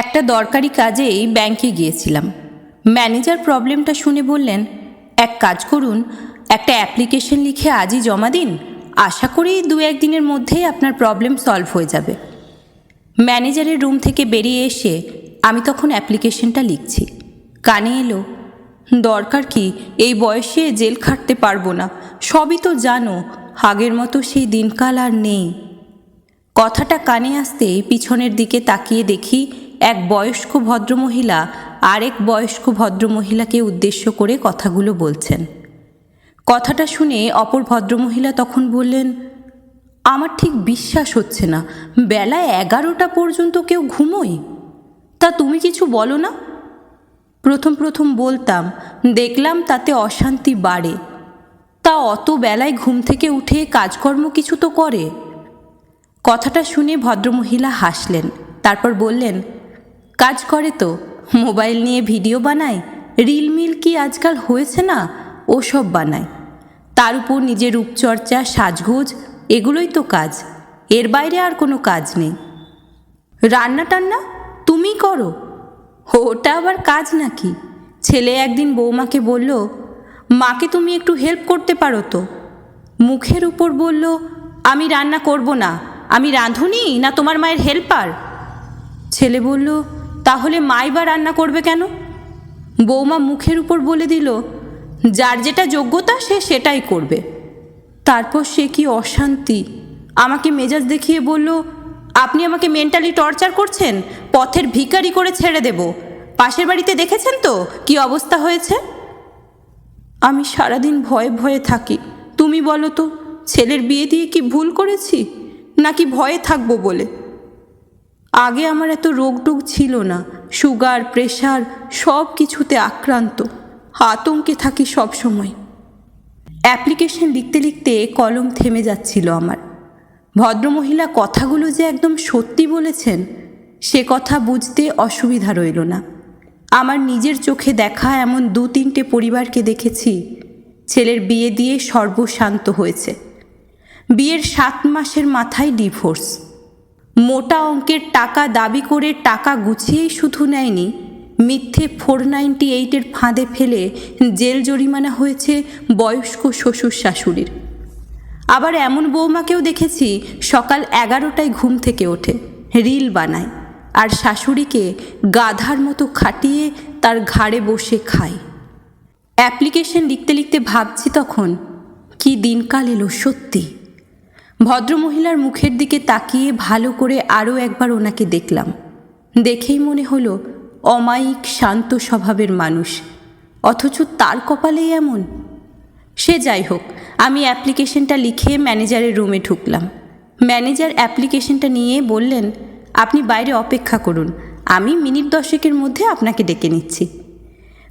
একটা দরকারি কাজেই ব্যাংকে গিয়েছিলাম। ম্যানেজার প্রবলেমটা শুনে বললেন, এক কাজ করুন, একটা অ্যাপ্লিকেশন লিখে আজই জমা দিন। আশা করি দু একদিনের মধ্যেই আপনার প্রবলেম সলভ হয়ে যাবে। ম্যানেজারের রুম থেকে বেরিয়ে এসে আমি তখন অ্যাপ্লিকেশনটা লিখছি। কানে এলো, দরকার কি? এই বয়সে জেল খাটতে পারব না। সবই তো জানো, আগের মতো সেই দিনকাল আর নেই। কথাটা কানে আসতে পিছনের দিকে তাকিয়ে দেখি এক বয়স্ক ভদ্রমহিলা আরেক বয়স্ক ভদ্রমহিলাকে উদ্দেশ্য করে কথাগুলো বলছেন। কথাটা শুনে অপর ভদ্রমহিলা তখন বললেন, আমার ঠিক বিশ্বাস হচ্ছে না, বেলা এগারোটা পর্যন্ত কেউ ঘুমোয়? তা তুমি কিছু বলো না? প্রথম প্রথম বলতাম, দেখলাম তাতে অশান্তি বাড়ে। তা অত বেলায় ঘুম থেকে উঠে কাজকর্ম কিছু তো করে? কথাটা শুনে ভদ্রমহিলা হাসলেন, তারপর বললেন কাজ করে তো। মোবাইল নিয়ে ভিডিও বানায়? রিল মিল কি আজকাল হয়েছে না? ওসব বানায়। তার উপর নিজের রূপচর্চা, সাজগোজ, এগুলোই তো কাজ। এর বাইরে আর কোনো কাজ নেই। রান্না টান্না তুমি করো? ওটা আবার কাজ নাকি? ছেলে একদিন বৌমাকে বলল, মাকে তুমি একটু হেল্প করতে পারো তো? মুখের উপর বলল, আমি রান্না করব না। আমি রাঁধুনি না তোমার মায়ের হেল্পার ছেলে বলল তাহলে মাই বা রান্না করবে কেন? বৌমা মুখের উপর বলে দিল, যার যেটা যোগ্যতা সে সেটাই করবে। তারপর সে কি অশান্তি, আমাকে মেজাজ দেখিয়ে বলল, আপনি আমাকে মেন্টালি টর্চার করছেন, পথের ভিকারি করে ছেড়ে দেব। পাশের বাড়িতে দেখেছেন তো কি অবস্থা হয়েছে? আমি সারাদিন ভয়ে ভয়ে থাকি। তুমি বলো তো, ছেলের বিয়ে দিয়ে কি ভুল করেছি, নাকি ভয়ে থাকব বলে? আগে আমার এত রোগ রোগটোগ ছিল না। সুগার, প্রেশার সব কিছুতে আক্রান্ত। আতঙ্কে থাকি সব সময়। অ্যাপ্লিকেশন লিখতে লিখতে কলম থেমে যাচ্ছিল আমার। ভদ্রমহিলা কথাগুলো যে একদম সত্যি বলেছেন, সে কথা বুঝতে অসুবিধা রইল না। আমার নিজের চোখে দেখা এমন দু তিনটে পরিবারকে দেখেছি, ছেলের বিয়ে দিয়ে সর্বশান্ত হয়েছে। বিয়ের সাত মাসের মাথায় ডিভোর্স। মোটা অঙ্কের টাকা দাবি করে টাকা গুছিয়েই শুধু নেয়নি, মিথ্যে ফোর নাইনটি এইটের ফাঁদে ফেলে জেল জরিমানা হয়েছে বয়স্ক শ্বশুর শাশুড়ির। আবার এমন বৌমাকেও দেখেছি সকাল এগারোটায় ঘুম থেকে ওঠে, রিল বানায় আর শাশুড়িকে গাধার মতো খাটিয়ে তার ঘাড়ে বসে খায়। অ্যাপ্লিকেশন লিখতে লিখতে ভাবছি তখন, কি দিনকাল এলো সত্যি? ভদ্রমহিলার মুখের দিকে তাকিয়ে ভালো করে আরও একবার ওনাকে দেখলাম। দেখেই মনে হলো অমায়িক, শান্ত স্বভাবের মানুষ। অথচ তার কপালেই এমন। সে যাই হোক, আমি অ্যাপ্লিকেশনটা লিখে ম্যানেজারের রুমে ঢুকলাম। ম্যানেজার অ্যাপ্লিকেশনটা নিয়ে বললেন, আপনি বাইরে অপেক্ষা করুন, আমি মিনিট দশেকের মধ্যে আপনাকে ডেকে নিচ্ছি।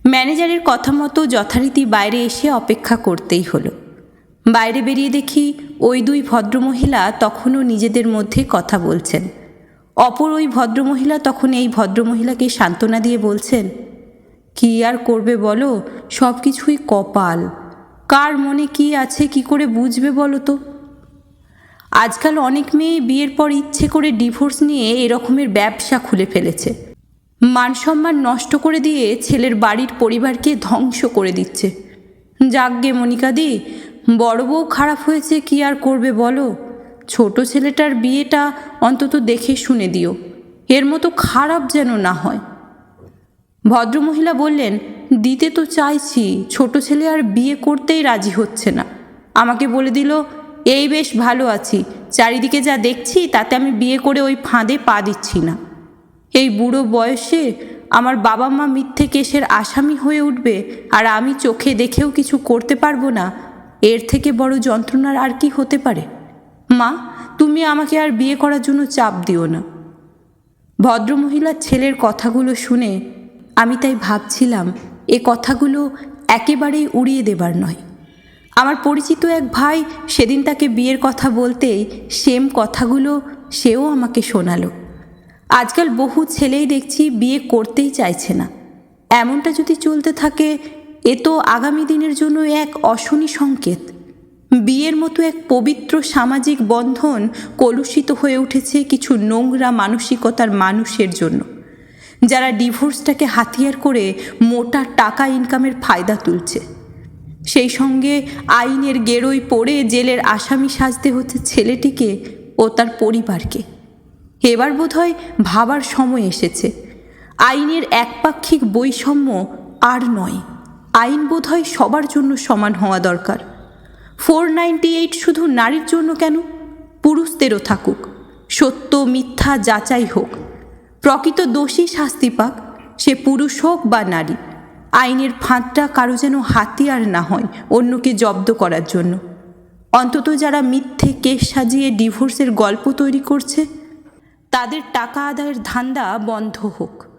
ম্যানেজারের কথা মতো যথারীতি বাইরে এসে অপেক্ষা করতেই হলো। বাইরে বেরিয়ে দেখি ওই দুই ভদ্রমহিলা তখনও নিজেদের মধ্যে কথা বলছেন। অপর ওই ভদ্রমহিলা তখন এই ভদ্রমহিলাকে সান্ত্বনা দিয়ে বলছেন, কি আর করবে বলো? সব কিছুই কপাল। কার মনে কি আছে, কি করে বুঝবে বলো তো? আজকাল অনেক মেয়ে বিয়ের পর ইচ্ছে করে ডিভোর্স নিয়ে এরকমের ব্যবসা খুলে ফেলেছে। মান সম্মান নষ্ট করে দিয়ে ছেলের বাড়ির পরিবারকে ধ্বংস করে দিচ্ছে। যাকগে মনিকাদি বড় বউ খারাপ হয়েছে কি আর করবে বলো? ছোট ছেলেটার বিয়েটা অন্তত দেখে শুনে দিও। এর মতো খারাপ যেন না হয়। ভদ্রমহিলা বললেন, দিতে তো চাইছি, ছোট ছেলে আর বিয়ে করতেই রাজি হচ্ছে না। আমাকে বলে দিল, এই বেশ ভালো আছি, চারিদিকে যা দেখছি তাতে আমি বিয়ে করে ওই ফাঁদে পা দিচ্ছি না। এই বুড়ো বয়সে আমার বাবা মা মিথ্যে কেসের আসামি হয়ে উঠবে আর আমি চোখে দেখেও কিছু করতে পারব না এর থেকে বড় যন্ত্রণার আর কি হতে পারে? মা, তুমি আমাকে আর বিয়ে করার জন্য চাপ দিও না। ভদ্রমহিলার ছেলের কথাগুলো শুনে আমি তাই ভাবছিলাম, এ কথাগুলো একেবারেই উড়িয়ে দেবার নয়। আমার পরিচিত এক ভাই সেদিন তাকে বিয়ের কথা বলতেই সেম কথাগুলো সেও আমাকে শোনালো। আজকাল বহু ছেলেই দেখছি বিয়ে করতেই চাইছে না। এমনটা যদি চলতে থাকে এ তো আগামী দিনের জন্য এক অশনি সংকেত। বিয়ের মতো এক পবিত্র সামাজিক বন্ধন কলুষিত হয়ে উঠেছে কিছু নোংরা মানসিকতার মানুষের জন্য। যারা ডিভোর্সটাকে হাতিয়ার করে মোটা টাকা ইনকামের ফায়দা তুলছে। সেই সঙ্গে আইনের গেরোই পড়ে জেলের আসামি সাজতে হচ্ছে ছেলেটিকে ও তার পরিবারকে। এবার বোধহয় ভাবার সময় এসেছে। আইনের একপাক্ষিক বৈষম্য আর নয়। আইন বোধহয় সবার জন্য সমান হওয়া দরকার। ফোর নাইনটি এইট শুধু নারীর জন্য কেন? পুরুষদেরও থাকুক। সত্য, মিথ্যা, যাচাই হোক। প্রকৃত দোষী শাস্তি পাক, সে পুরুষ হোক বা নারী। আইনের ফাঁদটা কারও যেন হাতিয়ার না হয়, অন্যকে জব্দ করার জন্য। অন্তত যারা মিথ্যে কেস সাজিয়ে ডিভোর্সের গল্প তৈরি করছে, তাদের টাকা আদায়ের ধান্দা বন্ধ হোক।